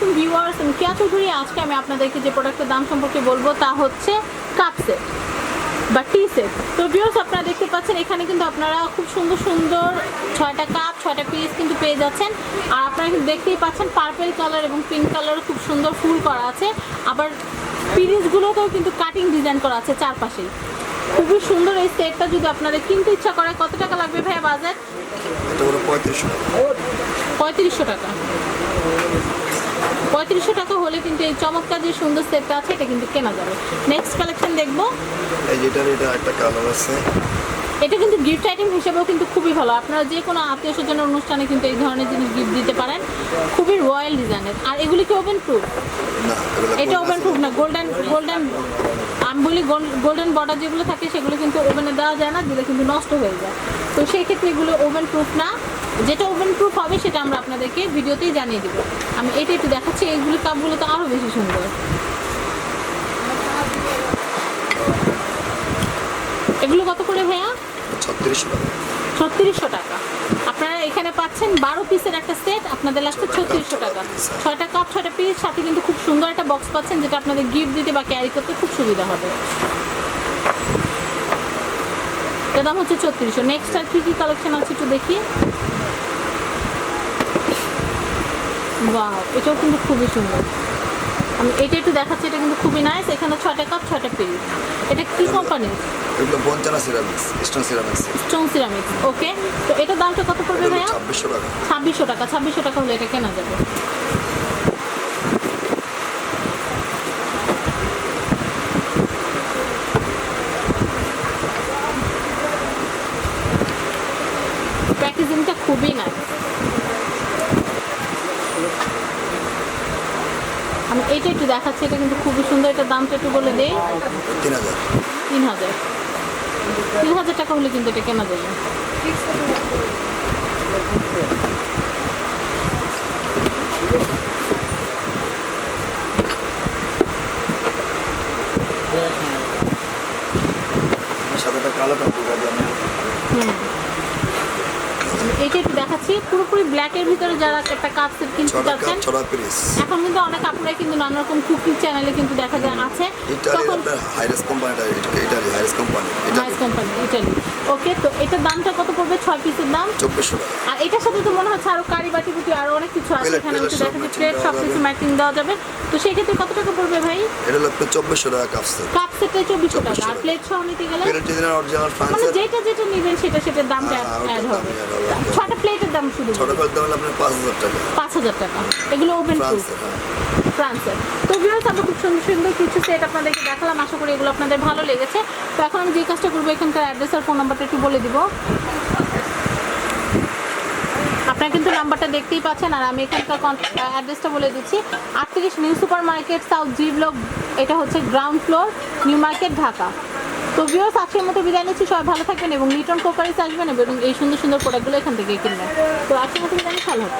আলাইকুম ভিউয়ার্স আমি কেয়া চৌধুরী আজকে আমি আপনাদেরকে যে প্রোডাক্টের দাম সম্পর্কে বলব তা হচ্ছে কাপ সেট বা টি সেট তো ভিউয়ার্স আপনারা দেখতে পাচ্ছেন এখানে কিন্তু আপনারা খুব সুন্দর সুন্দর ছয়টা কাপ ছয়টা পিস কিন্তু পেয়ে যাচ্ছেন। আর আপনারা কিন্তু দেখতেই পাচ্ছেন পার্পেল কালার এবং পিঙ্ক কালারও খুব সুন্দর ফুল করা আছে। আবার পিরিজগুলোতেও কিন্তু কাটিং ডিজাইন করা আছে চারপাশেই খুবই সুন্দর এই সেটটা যদি আপনাদের কিনতে ইচ্ছা করে কত টাকা লাগবে ভাইয়া বাজার? পঁয়ত্রিশশো টাকা। পঁয়ত্রিশশো টাকা হলে কিন্তু এই চমৎকার যে সুন্দর সেটটা আছে, এটা কিন্তু কেনা যাবে। নেক্সট কালেকশন দেখব। এই যেটার এটা একটা কালার আছে। এটা কিন্তু গিফট আইটেম হিসেবেও কিন্তু খুবই ভালো। আপনারা যে কোনো আত্মীয় স্বজনের অনুষ্ঠানে কিন্তু এই ধরনের জিনিস গিফট দিতে পারেন। খুবই রয়্যাল ডিজাইনের আর এগুলি কি ওভেন প্রুফ এটা আছে। প্রুফ না গোল্ডেন গোল্ডেন আমি বলি গোল্ডেন বর্ডার যেগুলো থাকে সেগুলো কিন্তু ওভেনে দেওয়া যায় না দিলে কিন্তু নষ্ট হয়ে যায়। তো সেই ক্ষেত্রে এগুলো ওভেন প্রুফ না। যেটা ওভেন প্রুফ হবে সেটা আমরা আপনাদেরকে ভিডিওতেই জানিয়ে দেবো। আমি এটা একটু দেখাচ্ছি এইগুলো কাপগুলো তো আরও বেশি সুন্দর এগুলো কত করে ভাইয়া ছত্রিশশো টাকা। ছত্রিশশো টাকা। আপনারা এখানে পাচ্ছেন বারো পিসের একটা সেট আপনাদের লাগছে ছত্রিশশো টাকা। ছয়টা কাপ ছয়টা পিস সাথে কিন্তু খুব সুন্দর একটা বক্স পাচ্ছেন, যেটা আপনাদের গিফট দিতে বা ক্যারি করতে খুব সুবিধা হবে। এটার দাম হচ্ছে ছত্রিশশো। নেক্সট আর কি কি কালেকশন আছে একটু দেখি বাহ এটাও কিন্তু খুবই সুন্দর। আমি এটা একটু দেখাচ্ছি, এটা কিন্তু খুবই নাইস এখানে ছয়টা কাপ ছয়টা পিস এটা কি কোম্পানির এগুলো বঞ্চানা ceramics eastern ceramics stone ceramics okay তো এটার দামটা কত পড়বে ভাইয়া? ছাব্বিশশো টাকা। ছাব্বিশশো টাকা ছাব্বিশশো টাকা হলে এটা কেনা যাবে। প্যাকেজিংটা খুবই আমি এটা একটু দেখাচ্ছি এটা কিন্তু খুবই সুন্দর এটার দামটা একটু বলে দেই। তিন হাজার। তিন হাজার। তিন হাজার টাকা হলে কিন্তু এটা কেনা যাবে। সাথে একটা দেখাচ্ছি। পুরোপুরি ব্ল্যাকের ভিতরে যারা একটা কাপ সেট কিনতে চাচ্ছেন এখন কিন্তু অনেক আপুরাই কিন্তু নানা রকম কুকিং চ্যানেলে কিন্তু দেখা যায় আছে। তখন হাইরেস কোম্পানিটা হাইরেস কোম্পানি এটা নাইস কোম্পানি ইটালি ওকে তো এটার দামটা ছয় পিসের দাম? চব্বিশশো আর এটার সাথে তো মনে হচ্ছে আরও কারি বাটি কুটি আরও অনেক কিছু আছে এখানে হচ্ছে দেখা যাচ্ছে প্লেট সব কিছু। ম্যাচিং দেওয়া যাবে। তো সেই ক্ষেত্রে কত টাকা পড়বে ভাই? এটা আপনার চব্বিশশো টাকা কাপ সেট কাপ সেটে চব্বিশশো টাকা। আর প্লেট সহ নিতে গেলে? অরিজিনাল মানে যেটা যেটা নেবেন সেটা সেটার দামটা হ্যাঁ, হ্যাঁ, অ্যাড হবে। ছটা প্লেটের দাম শুধু ছটা কাপ দাম হলো আপনার পাঁচ হাজার টাকা। পাঁচ হাজার টাকা। এগুলো ওপেন প্রুফ ফ্রান্সের ফ্রান্সের তো ভিউয়ার্স আমরা খুব সুন্দর সুন্দর কিছু সেট আপনাদেরকে দেখালাম। আশা করি এগুলো আপনাদের ভালো লেগেছে। তো এখন আমি যে কাজটা করব এখানকার অ্যাড্রেস আর ফোন নাম্বারটা একটু বলে দিব। আপনারা কিন্তু নাম্বারটা দেখতেই পাচ্ছেন, আর আমি এখানকার অ্যাড্রেসটা বলে দিচ্ছি। আটত্রিশ new super market, south G block, এটা হচ্ছে ground floor, new market, Dhaka. তো ভিউয়ার্স আজকের মতো বিদায় নিচ্ছি, সবাই ভালো থাকবেন এবং লিটন কোকারিস আসবেন এবং এই সুন্দর সুন্দর প্রোডাক্টগুলো এখান থেকে কিনবেন। তো আজকের মতো বিদায় ভালো হবে